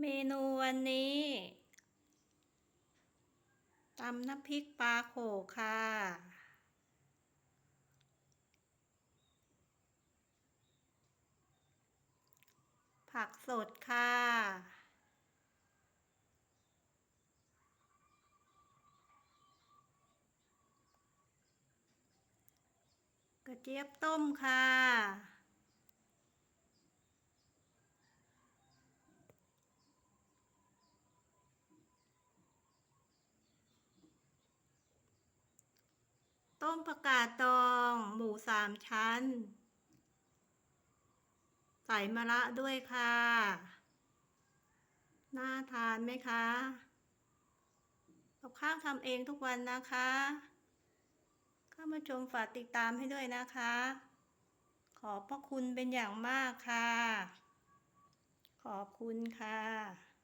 เมนูวันนี้ตำน้ำพริกปลาโขกค่ะ ผักสดค่ะ กระเจี๊ยบต้มค่ะ มผักกาดดอง หมูสามชั้น ใส่มะระด้วยค่ะ น่าทานไหมคะกับข้าวทำเองทุกวันนะคะเข้ามาชมฝากติดตามให้ด้วยนะคะ ขอบพระคุณเป็นอย่างมากค่ะ ขอบคุณค่ะ